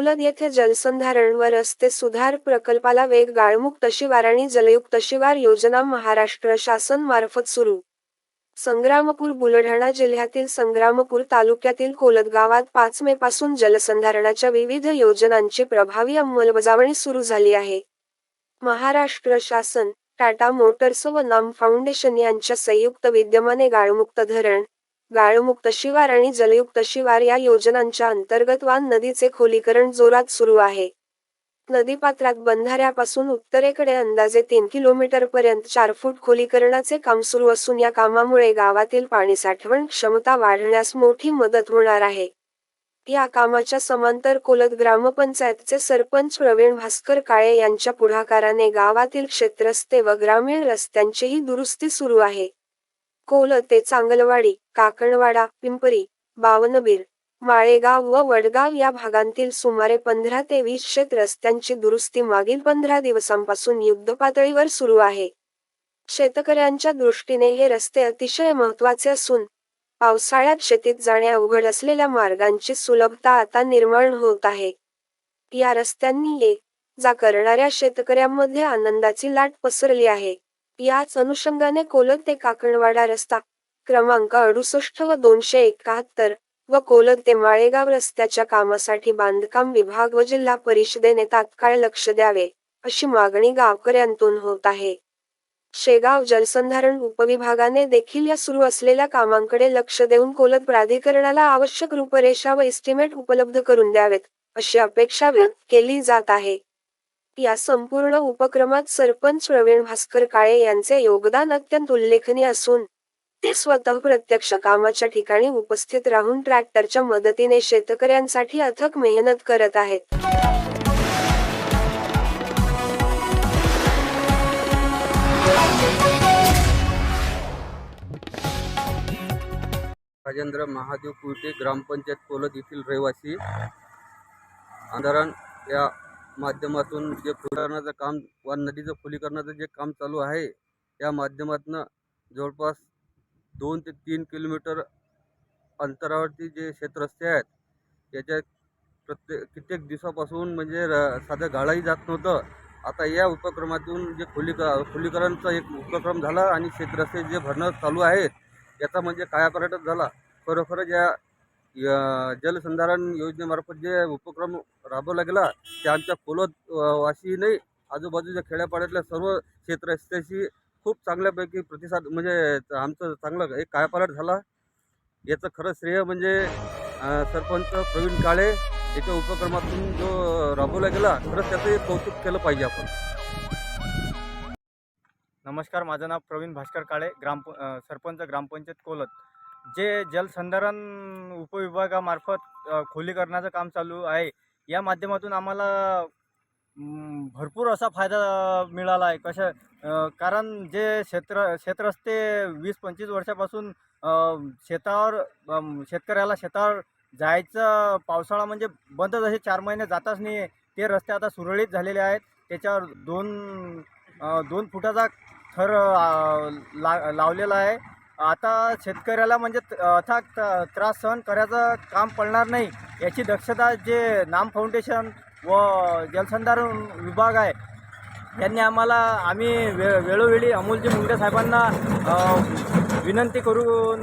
अकोलन येथे जलसंधारण व रस्ते सुधार प्रकल्पाला वेग गाळमुक्त शिवार आणि जलयुक्त शिवार योजना महाराष्ट्र शासन मार्फत सुरू. संग्रामपूर बुलढाणा जिल्ह्यातील संग्रामपूर तालुक्यातील कोलद गावात पाच मे पासून जलसंधारणाच्या विविध योजनांची प्रभावी अंमलबजावणी सुरू झाली आहे. महाराष्ट्र शासन टाटा मोटर्स व नाम फाउंडेशन यांच्या संयुक्त विद्यमाने गाळमुक्त धरण गाळमुक्त शिवार आणि जलयुक्त शिवार या योजनांच्या अंतर्गत वान नदीचे खोलीकरण जोरात सुरू आहे. नदीपात्रात बंधाऱ्यापासून उत्तरेकडे अंदाजे तीन किलोमीटर पर्यंत चार फूट खोलीकरणाचे काम सुरू असून या कामामुळे गावातील पाणी साठवण क्षमता वाढण्यास मोठी मदत होणार आहे. या कामाच्या समांतर कोलत ग्रामपंचायतचे सरपंच प्रवीण भास्कर काळे यांच्या पुढाकाराने गावातील क्षेत्रस्ते व ग्रामीण रस्त्यांचीही दुरुस्ती सुरू आहे. कोल ते चांगलवाडी काकणवाडा पिंपरी बावनबीर माळेगाव व वडगाव या भागांतील सुमारे पंधरा ते वीसशे रस्त्यांची दुरुस्ती मागील पंधरा दिवसांपासून युद्धपातळीवर सुरू आहे. शेतकऱ्यांच्या दृष्टीने हे रस्ते अतिशय महत्त्वाचे असून पावसाळ्यात शेतीत जाणे अवघड असलेल्या मार्गांची सुलभता आता निर्माण होत आहे. या रस्त्यांनी ये जा करणाऱ्या शेतकऱ्यांमध्ये आनंदाची लाट पसरली आहे. याच अनुषंगाने कोलद ते काकणवाडा रस्ता क्रमांक अडुसष्ट व दोनशे एकाहत्तर व कोलद ते माळेगाव रस्त्याच्या कामासाठी बांधकाम विभाग व जिल्हा परिषदेने तात्काळ लक्ष द्यावे अशी मागणी गावकऱ्यांतून होत आहे. शेगाव जलसंधारण उपविभागाने देखील या सुरू असलेल्या कामांकडे लक्ष देऊन कोलद प्राधिकरणाला आवश्यक रूपरेषा व एस्टिमेट उपलब्ध करून द्यावेत अशी अपेक्षा व्यक्त केली जात आहे. या संपूर्ण उपक्रमात सरपंच प्रवीण भास्कर काळे यांचे योगदान अत्यंत उल्लेखनीय असून ते स्वतः प्रत्यक्ष कामाच्या ठिकाणी उपस्थित राहून ट्रॅक्टरच्या मदतीने शेतकऱ्यांसाठी अथक मेहनत करत आहेत. राजेंद्र महादेव कुर्टे ग्रामपंचायत कोलद येथील रहिवासी आंदोलन या माध्यमातून जे खुलीकरणाचं काम व नदीचं खोलीकरणाचं जे काम चालू आहे या माध्यमातून जवळपास दोन ते तीन किलोमीटर अंतरावरती जे शेतरस्ते आहेत त्याच्यात प्रत्येक कित्येक दिवसापासून म्हणजे र साधं गाळाही जात नव्हतं. आता या उपक्रमातून जे खोलीक खोलीकरणचा एक उपक्रम झाला आणि शेतरस्ते जे भरणं चालू आहेत याचा म्हणजे कायापर्यटक झाला. खरोखरच या जलसंधारण योजनेमार्फत जे उपक्रम राबवला गेला ते आमच्या कोलद अ, नाही आजूबाजूच्या खेड्यापाड्यातल्या सर्व क्षेत्रस्त्याशी खूप चांगल्यापैकी प्रतिसाद म्हणजे आमचं चांगलं एक कायापालट झाला. याचं खरं श्रेय म्हणजे सरपंच प्रवीण काळे याच्या उपक्रमातून जो राबवला गेला खरंच त्याचंही कौतुक केलं पाहिजे आपण. नमस्कार माझं नाव प्रवीण भास्कर काळे ग्राम सरपंच ग्रामपंचायत कोलत. जे जलसंधारण उपविभागामार्फत खोलीकरणाचं काम चालू आहे या माध्यमातून आम्हाला भरपूर असा फायदा मिळाला आहे. कशा कारण जे क्षेत्र क्षेत्रस्ते वीस पंचवीस वर्षापासून शेतावर शेतकऱ्याला शेतावर जायचं पावसाळा म्हणजे बंदच असे चार महिने जाताच नाही ते रस्ते आता सुरळीत झालेले आहेत. त्याच्यावर दोन दोन फुटाचा थर ला लावलेला आहे. आता शेतकऱ्याला म्हणजे त- अथाक त- त्रास सहन करायचं काम पडणार नाही याची दक्षता जे नाम फाउंडेशन व जलसंधारण विभाग आहे त्यांनी आम्हाला आम्ही वे वेळोवेळी अमोलजी मुंडे साहेबांना विनंती करून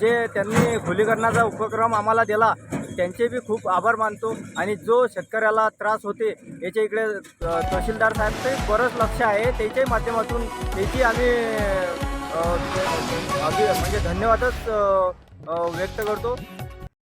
जे त्यांनी खुलीकरणाचा उपक्रम आम्हाला दिला त्यांचे बी खूप आभार मानतो. आणि जो शेतकऱ्याला त्रास होते याच्या इकडे अ, तहसीलदार साहेबचे बरंच लक्ष आहे त्याच्याही माध्यमातून त्याची आम्ही अभि म्हणजे धन्यवादच व्यक्त करतो.